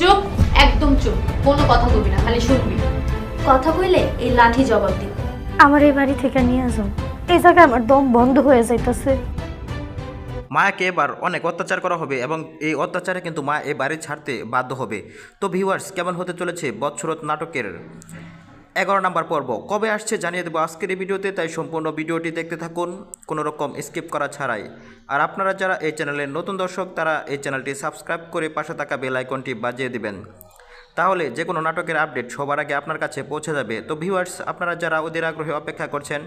চুপ একদম চুপ কোনো কথা কবি না খালি শুনবি। কথা কইলে এই লাঠি জবাব দিব। আমার এই বাড়ি থেকে নিয়ে আসো এই জায়গায় আমার দম বন্ধ হয়ে যাইতাছে। মাকে এবার অনেক অত্যাচার করা হবে এবং এই অত্যাচারে কিন্তু মা এ বাড়ি ছাড়তে বাধ্য হবে। তো ভিউয়ার্স কেমন হতে চলেছে বৎসরত নাটকের এগারো নম্বর পর্ব। কবে আসছে জানিয়ে দেবো আজকের এই ভিডিওতে, তাই সম্পূর্ণ ভিডিওটি দেখতে থাকুন, কোনো রকম স্কিপ করা ছাড়াই। আর আপনারা যারা এই চ্যানেলের নতুন দর্শক, তারা এই চ্যানেলটি সাবস্ক্রাইব করে পাশে থাকা বেল আইকনটি বাজিয়ে দিবেন। তাহলে যে কোনো নাটকের আপডেট সবার আগে আপনার কাছে পৌঁছে যাবে। তো ভিউয়ার্স, আপনারা যারা ওদের আগ্রহে অপেক্ষা করছেন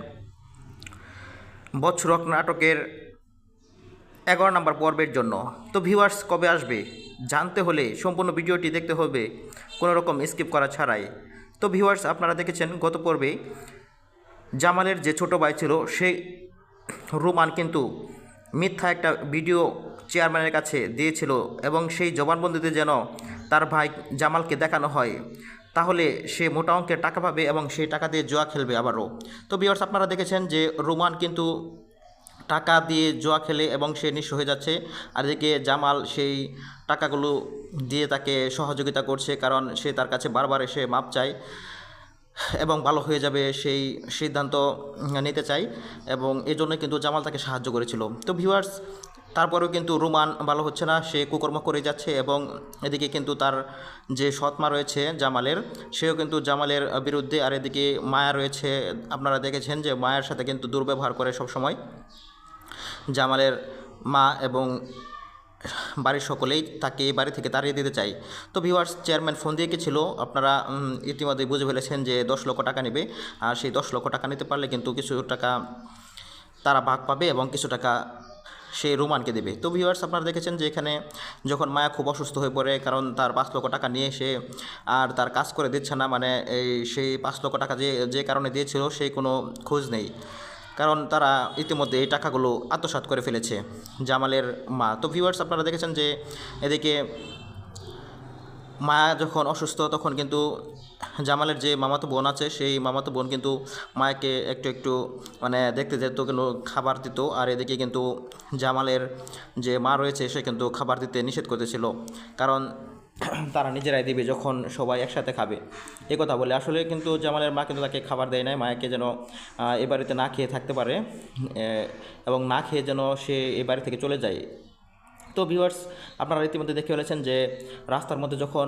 বৎসরক নাটকের এগারো নম্বর পর্বের জন্য। তো ভিউয়ার্স, কবে আসবে? জানতে হলে সম্পূর্ণ ভিডিওটি দেখতে হবে, কোনো রকম স্কিপ করা ছাড়াই। তো ভিউয়ার্স আপনারা দেখেছেন গত পর্বে জামালের যে ছোট ভাই ছিল সেই রুমান কিন্তু মিথ্যা একটা ভিডিও চেয়ারম্যানের কাছে দিয়েছিল এবং সেই জবানবন্দিতে যেন তার ভাই জামালকে দেখানো হয়, তাহলে সে মোটা অঙ্কের টাকা পাবে এবং সেই টাকা দিয়ে জুয়া খেলবে আবারও। তো ভিউয়ার্স আপনারা দেখেছেন যে রোমান কিন্তু টাকা দিয়ে জুয়া খেলে এবং সে নিঃস্ব হয়ে যাচ্ছে। আর এদিকে জামাল সেই টাকাগুলো দিয়ে তাকে সহযোগিতা করছে কারণ সে তার কাছে বারবার এসে মাপ চায় এবং ভালো হয়ে যাবে সেই সিদ্ধান্ত নিতে চাই এবং এই জন্য কিন্তু জামাল তাকে সাহায্য করেছিল। তো ভিউয়ার্স তারপরেও কিন্তু রোমান ভালো হচ্ছে না, সে কুকর্ম করে যাচ্ছে এবং এদিকে কিন্তু তার যে সৎমা রয়েছে জামালের, সেও কিন্তু জামালের বিরুদ্ধে আর এদিকে মায়া রয়েছে। আপনারা দেখেছেন যে মায়ের সাথে কিন্তু দুর্ব্যবহার করে সব সময় জামালের মা এবং বাড়ির সকলেই তাকে বাড়ি থেকে তাড়িয়ে দিতে চাই তো ভিউয়ার্স চেয়ারম্যান ফোন দিয়ে ছিল? আপনারা উম, ইতিমধ্যে বুঝে ফেলেছেন যে দশ লক্ষ টাকা নেবে। আর সেই দশ লক্ষ টাকা নিতে পারলে কিন্তু কিছু টাকা তারা ভাগ পাবে এবং কিছু টাকা সে রোমানকে দেবে। তো ভিউয়ার্স আপনারা দেখেছেন যে এখানে যখন মায়া খুব অসুস্থ হয়ে পড়ে কারণ তার পাঁচ লক্ষ টাকা নিয়ে সে আর তার কাজ করে দিচ্ছে না মানে এই সেই পাঁচ লক্ষ টাকা যে যে কারণে দিয়েছিল সেই কোনো খোঁজ নেই। কারণ তারা ইতিমধ্যে এই টাকাগুলো আত্মসাৎ করে ফেলেছে। জামালের মা। তো ভিউয়ার্স আপনারা দেখেছেন যে এদিকে মা যখন অসুস্থ, তখন কিন্তু জামালের যে মামাতো বোন আছে, সেই মামাতো বোন কিন্তু মায়াকে একটু একটু মানে দেখতে যেত, কিন্তু খাবার দিত। আর এদিকে কিন্তু জামালের যে মা রয়েছে, সে কিন্তু খাবার দিতে নিষেধ করতেছিল কারণ তারা নিজেরাই দিবে যখন সবাই একসাথে খাবে। এ কথা বলে। আসলে কিন্তু জামালের মা কিন্তু তাকে খাবার দেয় নাই। মায়াকে যেন এ বাড়িতে না খেয়ে থাকতে পারে এবং না খেয়ে যেন সে এই বাড়ি থেকে চলে যায়। তো ভিউয়ার্স আপনারা ইতিমধ্যে দেখে ফেলেছেন যে, রাস্তার মধ্যে যখন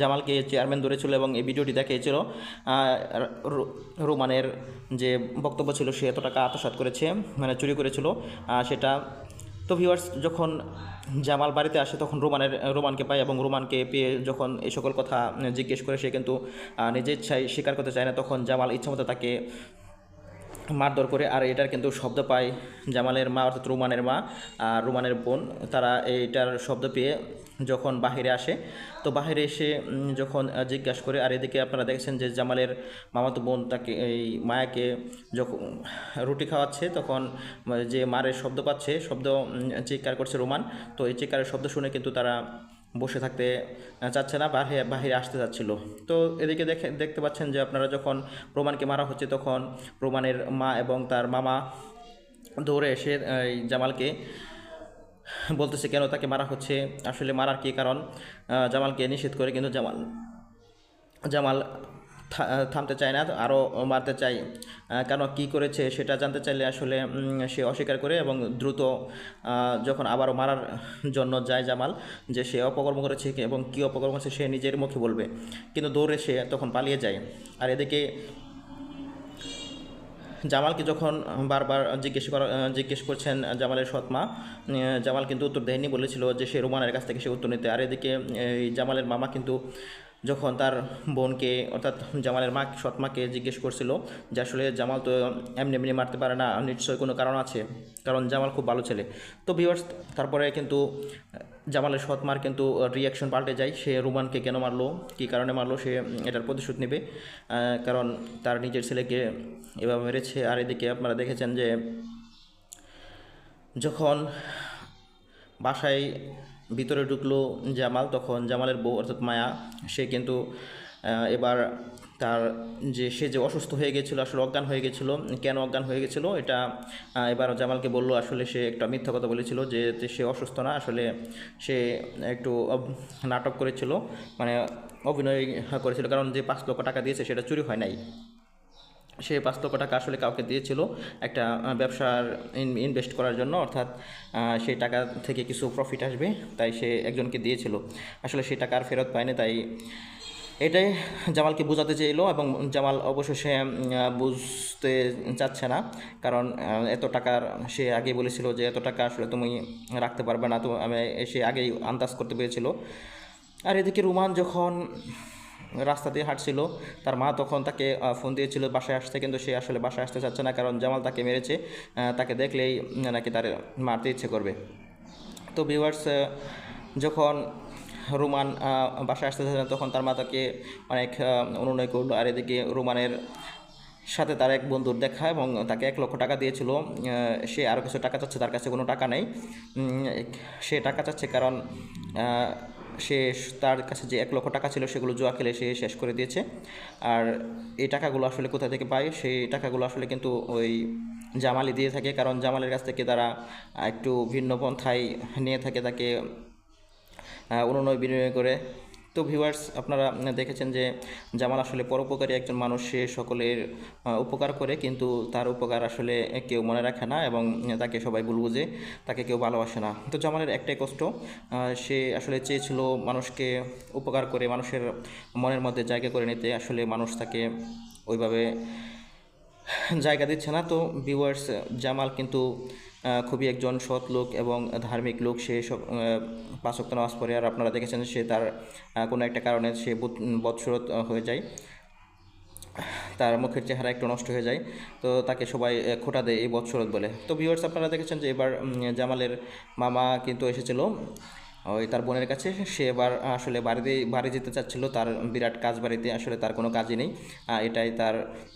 জামালকে চেয়ারম্যান ধরেছিল এবং এই ভিডিওটি দেখিয়েছিল রোমানের যে বক্তব্য ছিল, সে এত টাকা আত্মসাৎ করেছে মানে চুরি করেছিল সেটা। তো ভিউয়ার্স যখন জামাল বাড়িতে আসে তখন রোমানের, রোমানকে পায় এবং রোমানকে পেয়ে যখন এই সকল কথা জিজ্ঞেস করে, সে কিন্তু নিজের ইচ্ছায় স্বীকার করতে চায় না, তখন জামাল ইচ্ছামতো তাকে মারধর করে আর এটার কিন্তু শব্দ পায় জামালের মা অর্থাৎ রুমানের মা আর রুমানের বোন। তারা এইটার শব্দ পেয়ে যখন বাহিরে আসে, তো বাহিরে এসে যখন জিজ্ঞাসা করে, আর এদিকে আপনারা দেখেছেন যে জামালের মামাতো বোন তাকে, এই মায়াকে যখন রুটি খাওয়াচ্ছে, তখন যে মারের শব্দ পাচ্ছে, শব্দ চিৎকার করছে রোমান। তো এই চিৎকারের শব্দ শুনে কিন্তু তারা বসে থাকতে চাচ্ছে না, বাহিরে বাহিরে আসতে চাচ্ছিল। তো এদিকে দেখে, দেখতে পাচ্ছেন যে আপনারা যখন প্রমাণকে মারা হচ্ছে, তখন প্রমাণের মা এবং তার মামা দৌড়ে এসে এই জামালকে বলতেছে, কেন তাকে মারা হচ্ছে? আসলে মারার কী কারণ? জামালকে নিষেধ করে কিন্তু জামাল জামাল থামতে চায় না আরও মারতে চায়। কেন, কী করেছে সেটা জানতে চাইলে আসলে সে অস্বীকার করে এবং দ্রুত যখন আবারও মারার জন্য যায় জামাল, যে সে অপকর্ম করেছে এবং কী অপকর্ম করেছে সে নিজের মুখে বলবে। কিন্তু দৌড়ে সে তখন পালিয়ে যায়। আর এদিকে জামালকে যখন বারবার জিজ্ঞেস করা জিজ্ঞেস করছেন জামালের সৎমা জামাল কিন্তু উত্তর দেয়নি, বলেছিল যে সে রোমানের কাছ থেকে সে উত্তর নিতে। আর এদিকে, এই জামালের মামা কিন্তু যখন তার বোনকে, অর্থাৎ জামালের মা সৎমাকে জিজ্ঞেস করছিল যে আসলে জামাল তো এমনি এমনি মারতে পারে না, নিশ্চয়ই কোনো কারণ আছে? কারণ জামাল খুব ভালো ছেলে। তো ভিউয়ার্স তারপরে কিন্তু জামালের সৎমার কিন্তু রিয়াকশন পাল্টে যায়। সে রোমানকে কেন মারলো? কী কারণে মারলো? সে এটার প্রতিশোধ নেবে। কারণ তার নিজের ছেলেকে এভাবে মেরেছে। আর এদিকে আপনারা দেখেছেন যে যখন বাসায় ভিতরে ঢুকলো জামাল, তখন জামালের বউ অর্থাৎ মায়া, সে কিন্তু এবার তার যে, সে যে অসুস্থ হয়ে গেছিল, আসলে অজ্ঞান হয়ে গেছিল। কেন অজ্ঞান হয়ে গেছিল? এটা এবার জামালকে বলল, আসলে সে একটা মিথ্যা কথা বলেছিল যে সে অসুস্থ না, আসলে সে একটু নাটক করেছিল মানে অভিনয় করেছিল, কারণ যে পাঁচ লক্ষ টাকা দিয়েছে, সেটা চুরি হয় নাই। সে পাঁচ লক্ষ টাকা আসলে কাউকে দিয়েছিল একটা ব্যবসার ইনভেস্ট করার জন্য, অর্থাৎ সেই টাকা থেকে কিছু প্রফিট আসবে, তাই সে একজনকে দিয়েছিল। আসলে সেই টাকা আর ফেরত পায়নি, তাই এটাই জামালকে বোঝাতে চেয়েলো এবং জামাল অবশ্য সে বুঝতে চাচ্ছে না। কারণ এত টাকার, সে আগে বলেছিল যে এত টাকা আসলে তুমি রাখতে পারবে না, তো আমি সে আগেই আন্দাজ করতে পেরেছিল। আর এদিকে রুমান যখন রাস্তা দিয়ে হাঁটছিল। তার মা তখন তাকে ফোন দিয়েছিল, বাসায় আসতে। কিন্তু সে আসলে বাসায় আসতে চাচ্ছে না, কারণ জামাল তাকে মেরেছে। তাকে দেখলেই নাকি তার মারতে ইচ্ছে করবে। তো ভিউয়ার্স যখন রোমান বাসায় আসতে চাচ্ছে তখন তার মা তাকে অনেক অনুনয় করল। আর এদিকে রোমানের সাথে তার এক বন্ধুর দেখা এবং তাকে এক লক্ষ টাকা দিয়েছিল। সে আরও কিছু টাকা চাচ্ছে, তার কাছে কোনো টাকা নেই। সে টাকা চাচ্ছে কারণ সে তার কাছে যে এক লক্ষ টাকা ছিল, সেগুলো জোয়া খেলে সে শেষ করে দিয়েছে। আর এই টাকাগুলো আসলে কোথা থেকে পায়? সেই টাকাগুলো আসলে কিন্তু ওই জামালি দিয়ে থাকে, কারণ জামালের কাছ থেকে তারা একটু ভিন্ন পন্থায় নিয়ে থাকে তাকে অনুনয় বিনিময় করে। তো ভিউয়ার্স আপনারা দেখেছেন যে জামাল আসলে পরোপকারী একজন মানুষ, সে সকলের উপকার করে, কিন্তু তার উপকার আসলে কেউ মনে রাখে না এবং তাকে সবাই ভুল বুঝে, তাকে কেউ ভালোবাসে না। তো জামালের একটাই কষ্ট সে আসলে চেয়েছিল মানুষকে উপকার করে, মানুষের মনের মধ্যে জায়গা করে নিতে, আসলে মানুষ তাকে ওইভাবে জায়গা দিচ্ছে না। তো ভিউয়ার্স জামাল কিন্তু খুবই একজন সৎ লোক এবং ধার্মিক লোক। সে সব পাঁচক্ত নামাজ পড়ে আর আপনারা দেখেছেন সে তার কোনো একটা কারণে সে বৎসরত হয়ে যায়। তার মুখের চেহারা একটু নষ্ট হয়ে যায়। তো তাকে সবাই খোটা দেয় এই বৎসরত বলে। তো ভিউয়ার্স আপনারা দেখেছেন যে এবার জামালের মামা কিন্তু এসেছিল। ওই তার বোনের কাছে সে এবার আসলে বাড়িতে বাড়ি যেতে চাচ্ছিল তার বিরাট কাজ বাড়িতে আসলে তার কোনো কাজই নেই। এটাই তার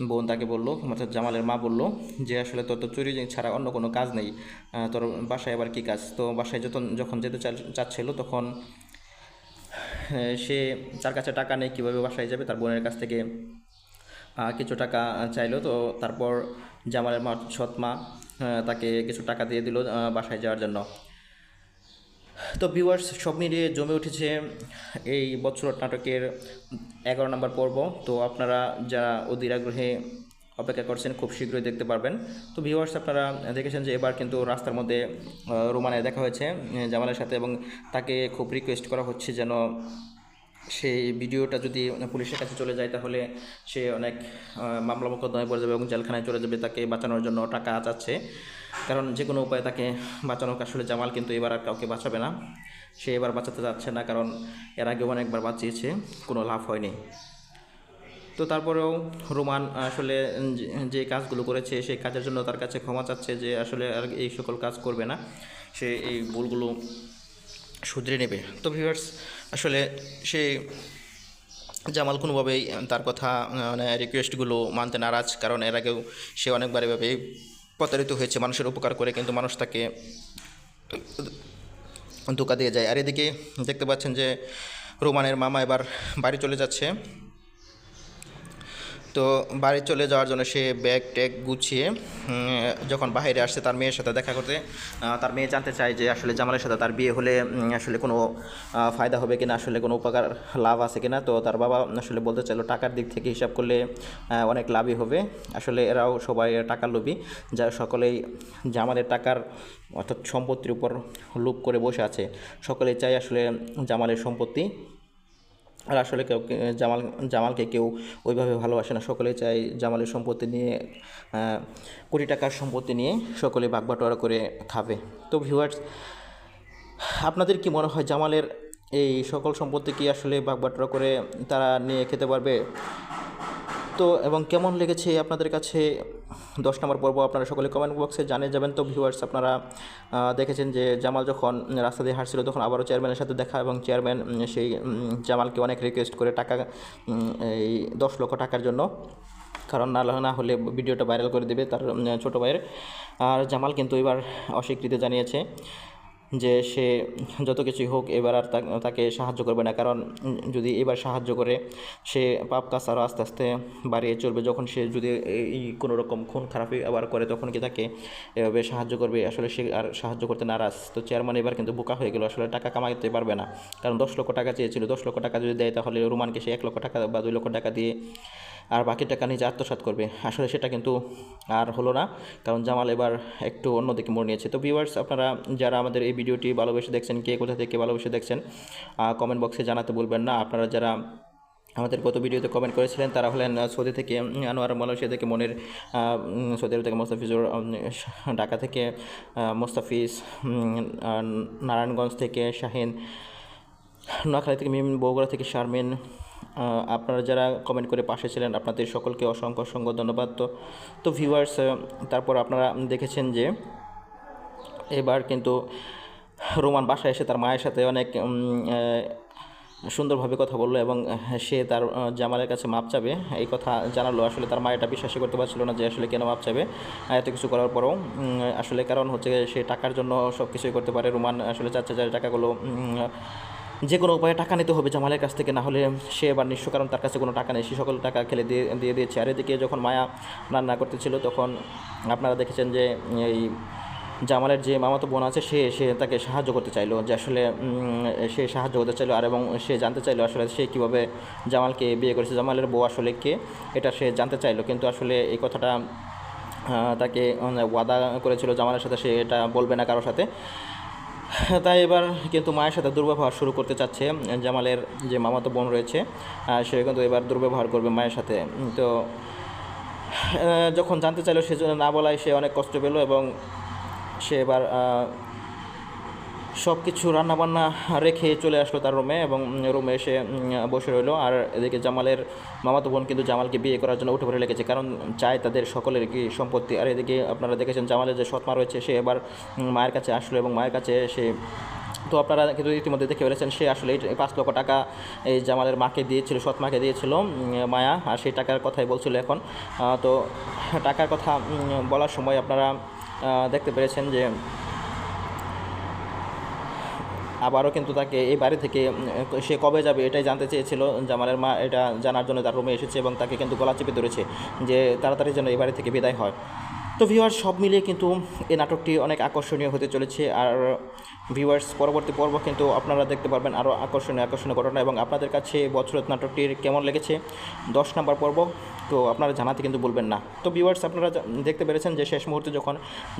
বোন তাকে বলল অর্থাৎ জামালের মা বলল যে আসলে তোর তো চুরি ছাড়া অন্য কোনো কাজ নেই। তোর বাসায় আবার কী কাজ? তো বাসায় যখন যখন যেতে চাচ্ছিল তখন সে তার কাছে টাকা নেই কীভাবে বাসায় যাবে তার বোনের কাছ থেকে কিছু টাকা চাইলো। তো তারপর জামালের মা সৎ মা আহ, তাকে কিছু টাকা দিয়ে দিল বাসায় যাওয়ার জন্য। তো ভিউয়ার্স সব মিলিয়ে জমে উঠেছে এই বৎসর নাটকের এগারো নম্বর পর্ব। তো আপনারা যারা অধীর আগ্রহে অপেক্ষা করছেন, খুব শীঘ্রই দেখতে পারবেন। তো ভিউয়ার্স আপনারা দেখেছেন যে এবার কিন্তু রাস্তার মধ্যে রোমানে দেখা হয়েছে, জামালের সাথে এবং তাকে খুব রিকোয়েস্ট করা হচ্ছে যেন সেই ভিডিওটা যদি পুলিশের কাছে চলে যায়, তাহলে সে অনেক মামলা মোকদ্দমায় পড়ে যাবে এবং জেলখানায় চলে যাবে, তাকে বাঁচানোর জন্য টাকা চাচ্ছে। কারণ যে কোনো উপায়ে তাকে বাঁচানো আসলে জামাল কিন্তু এবার আর কাউকে বাঁচাবে না। সে এবার বাঁচাতে যাচ্ছে না, কারণ এর আগে অনেকবার বাঁচিয়েছে, কোনো লাভ হয়নি। তো তারপরেও রোমান আসলে যে- যে কাজগুলো করেছে সেই কাজের জন্য তার কাছে ক্ষমা চাচ্ছে যে আসলে আর এই সকল কাজ করবে না। সে এই ভুলগুলো শুধরে নেবে। তো ভিউয়ার্স আসলে সে জামাল কোনোভাবেই তার কথা মানে রিকোয়েস্টগুলো মানতে নারাজ। কারণ এর আগেও সে অনেকবার এভাবে প্রতারিত হয়েছে, মানুষের উপকার করে, কিন্তু মানুষ তাকে ধোকা দিয়ে যায়। আর এদিকে দেখতে পাচ্ছেন যে রোমানের মামা এবার বাড়ি চলে যাচ্ছে। তো বাড়ি চলে যাওয়ার জন্য সে ব্যাগ ট্যাগ গুছিয়ে যখন বাইরে আসছে তার মেয়ের সাথে দেখা করতে তার মেয়ে জানতে চায় যে আসলে জামালের সাথে তার বিয়ে হলে আসলে কোনো ফায়দা হবে কিনা, আসলে কোনো উপকার, লাভ আছে কিনা, তো তার বাবা আসলে বলতে চাইলো টাকার দিক থেকে হিসাব করলে অনেক লাভই হবে। আসলে এরাও সবাই টাকার লোভী, যা সকলেই জামালের টাকার, অর্থাৎ সম্পত্তির উপর লোভ করে বসে আছে। সকলেই চায় আসলে জামালের সম্পত্তি আর আসলে কেউ জামাল, জামালকে কেউ ওইভাবে ভালোবাসে না। সকলে চায় জামালের সম্পত্তি নিয়ে কোটি টাকার সম্পত্তি নিয়ে সকলে বাগবাটোয়ারা করে খাবে। তো ভিউয়ার্স আপনাদের কি মনে হয় জামালের এই সকল সম্পত্তি কি আসলে বাগবাটোয়ারা করে তারা নিয়ে খেতে পারবে? তো এবং কেমন লেগেছে আপনাদের কাছে দশ নম্বর পর্ব আপনারা সকলে কমেন্ট বক্সে জানিয়ে যাবেন। তো ভিউয়ার্স আপনারা দেখেছেন যে জামাল যখন রাস্তা দিয়ে হাঁটছিল তখন আবারও চেয়ারম্যানের সাথে দেখা এবং চেয়ারম্যান সেই জামালকে অনেক রিকোয়েস্ট করে টাকা এই দশ লক্ষ টাকার জন্য। কারণ না না হলে ভিডিওটা ভাইরাল করে দেবে তার ছোট ছোটো ভাইয়ের। আর জামাল কিন্তু এবার অস্বীকৃতি জানিয়েছে। যে সে যত কিছুই হোক এবার আর তাকে সাহায্য করবে না। কারণ যদি এবার সাহায্য করে, সে পাপ কাজ আরও আস্তে আস্তে বাড়িয়ে চলবে। যখন সে যদি এই কোনো রকম খুন খারাপই আবার করে, তখন কি তাকে এভাবে সাহায্য করবে? আসলে সে আর সাহায্য করতে নারাজ। তো চেয়ারম্যান এবার কিন্তু বোকা হয়ে গেল। আসলে টাকা কামাইতে পারবে না। কারণ দশ লক্ষ টাকা চেয়েছিল। দশ লক্ষ টাকা যদি দেয়, তাহলে রোমানকে সে এক লক্ষ টাকা বা দুই লক্ষ টাকা দিয়ে আর বাকি টাকা নিজে আত্মসাৎ করবে। আসলে সেটা কিন্তু আর হলো না। কারণ জামাল এবার একটু অন্যদিকে মোড় নিয়েছে। তো ভিউয়ার্স আপনারা যারা আমাদের এই ভিডিওটি ভালোবেসে দেখছেন, কে কোথা থেকে ভালোবেসে দেখছেন কমেন্ট বক্সে জানাতে বলবেন না। আপনারা যারা আমাদের গত ভিডিওতে কমেন্ট করেছিলেন, তারা হলেন সৌদি থেকে আনোয়ার মালয়েশিয়া থেকে মনের সৌদি আরব থেকে মোস্তাফিজুর ঢাকা থেকে মোস্তাফিজ নারায়ণগঞ্জ থেকে শাহিন, নোয়াখালী থেকে মিম, বগুড়া থেকে শারমিন আপনারা যারা কমেন্ট করে পাশে ছিলেন, আপনাদের সকলকে অসংখ্য অসংখ্য ধন্যবাদ। তো তো ভিউয়ার্স তারপর আপনারা দেখেছেন যে, এবার কিন্তু রোমান বাসায় এসে তার মায়ের সাথে অনেক সুন্দরভাবে কথা বলল এবং সে তার জামালের কাছে মাপ চাবে। এই কথা জানালো। আসলে তার মা এটা বিশ্বাসই করতে পারছিল না যে আসলে কেন মাপ চাবে। এত কিছু করার পরেও আসলে কারণ হচ্ছে সে টাকার জন্য সব কিছুই করতে পারে। রোমান আসলে চাচ্ছে যে টাকাগুলো যে কোনো উপায়ে টাকা নিতে হবে জামালের কাছ থেকে। না হলে সে এবার নিঃস্ব, কারণ তার কাছে কোনো টাকা নেই। সে সকল টাকা খেলে দিয়ে দিয়ে দিয়েছে। আর এদিকে যখন মায়া রান্না করতেছিল, তখন আপনারা দেখেছেন যে এই জামালের যে মামাতো বোন আছে, সে সে তাকে সাহায্য করতে চাইলো যে আসলে সে সাহায্য করতে চাইলো আর এবং সে জানতে চাইলো আসলে সে কীভাবে জামালকে বিয়ে করেছে। জামালের বউ আসলে কে, এটা সে জানতে চাইলো কিন্তু আসলে এই কথাটা তাকে ওয়াদা করেছিল জামালের সাথে, সে এটা বলবে না কারোর সাথে। তাই এবার কিন্তু মায়ের সাথে দুর্ব্যবহার শুরু করতে চাচ্ছে জামালের যে মামাতো বোন রয়েছে সে কিন্তু এবার দুর্ব্যবহার করবে মায়ের সাথে। তো যখন জানতে চাইলো সেজন্য না বলায় সে অনেক কষ্ট পেল এবং সে এবার সব কিছু রান্নাবান্না রেখে চলে আসলো তার রুমে এবং রুমে এসে বসে রইল। আর এদিকে জামালের মামাতো বোন কিন্তু জামালকে বিয়ে করার জন্য উঠে পড়ে লেগেছে কারণ চায় তাদের সকলের কি সম্পত্তি। আর এদিকে আপনারা দেখেছেন জামালের যে সৎমা রয়েছে, সে এবার মায়ের কাছে আসলো এবং মায়ের কাছে সে তো আপনারা কিন্তু ইতিমধ্যে দেখে ফেলেছেন, সে আসলে এই পাঁচ লক্ষ টাকা এই জামালের মাকে দিয়েছিল সৎ মাকে দিয়েছিল মায়া। আর সেই টাকার কথাই বলছিল এখন। তো টাকার কথা বলার সময় আপনারা দেখতে পেরেছেন যে আবারও কিন্তু তাকে এই বাড়ি থেকে সে কবে যাবে এটাই জানতে চেয়েছিল। জামালের মা এটা জানার জন্য তার রুমে এসেছে এবং তাকে কিন্তু গলা চেপে ধরেছে যে তাড়াতাড়ি যেন এই বাড়ি থেকে বিদায় হয়। তো ভিউয়ার্স সব মিলিয়ে কিন্তু এ নাটকটি অনেক আকর্ষণীয় হতে চলেছে। আর ভিউয়ার্স পরবর্তী পর্ব কিন্তু আপনারা দেখতে পারবেন আরও আকর্ষণীয় আকর্ষণীয় ঘটনা এবং আপনাদের কাছে বছরত নাটকটির কেমন লেগেছে, দশ নম্বর পর্ব, তো আপনারা জানাতে কিন্তু বলবেন না। তো ভিউয়ার্স আপনারা দেখতে পেরেছেন যে শেষ মুহূর্তে যখন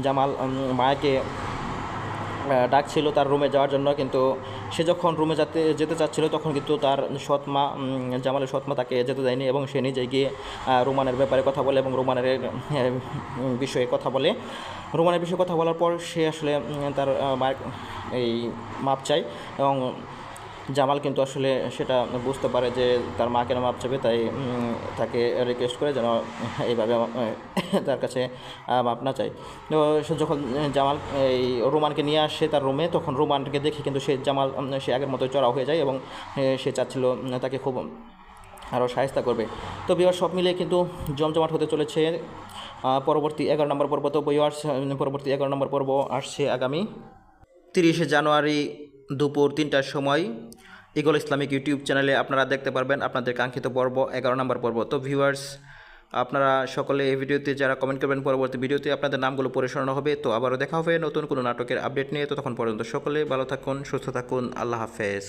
জামাল মায়াকে ডাকছিল তার রুমে যাওয়ার জন্য, কিন্তু সে যখন রুমে যেতে যেতে চাচ্ছিল, তখন কিন্তু তার সৎমা জামালের সৎমা তাকে যেতে দেয়নি এবং সে নিজে গিয়ে রোমানের ব্যাপারে কথা বলে এবং রোমানের বিষয়ে কথা বলে। রোমানের বিষয়ে কথা বলার পর সে আসলে তার মায়ের, এই মাপ চায় এবং জামাল কিন্তু আসলে সেটা বুঝতে পারে যে তার মা কেন মাপ চাবে তাই তাকে রিকোয়েস্ট করে যেন এইভাবে তার কাছে মাপ না চাই তো সে যখন জামাল এই রোমানকে নিয়ে আসে তার রুমে, তখন রোমানকে দেখে কিন্তু সে জামাল সে আগের মতো চড়া হয়ে যায় এবং সে চাচ্ছিল তাকে খুব আরও সাহায্য করবে। তো বিয়ার সব মিলিয়ে কিন্তু জমজমাট হতে চলেছে। পরবর্তী এগারো নম্বর পর্ব তো বিয়ার্স পরবর্তী এগারো নম্বর পর্ব আসছে আগামী তিরিশে জানুয়ারি দুপুর তিনটার সময়। ইগল ইসলামিক ইউটিউব চ্যানেলে আপনারা দেখতে পারবেন আপনাদের কাঙ্ক্ষিত পর্ব, এগারো নম্বর পর্ব। তো ভিউয়ার্স আপনারা সকলে এই ভিডিওতে যারা কমেন্ট করবেন, পরবর্তী ভিডিওতে আপনাদের নামগুলো পড়ে হবে। তো আবারও দেখা হবে নতুন কোনো নাটকের আপডেট নিয়ে। তো তখন পর্যন্ত সকলে ভালো থাকুন, সুস্থ থাকুন। আল্লাহ হাফেজ।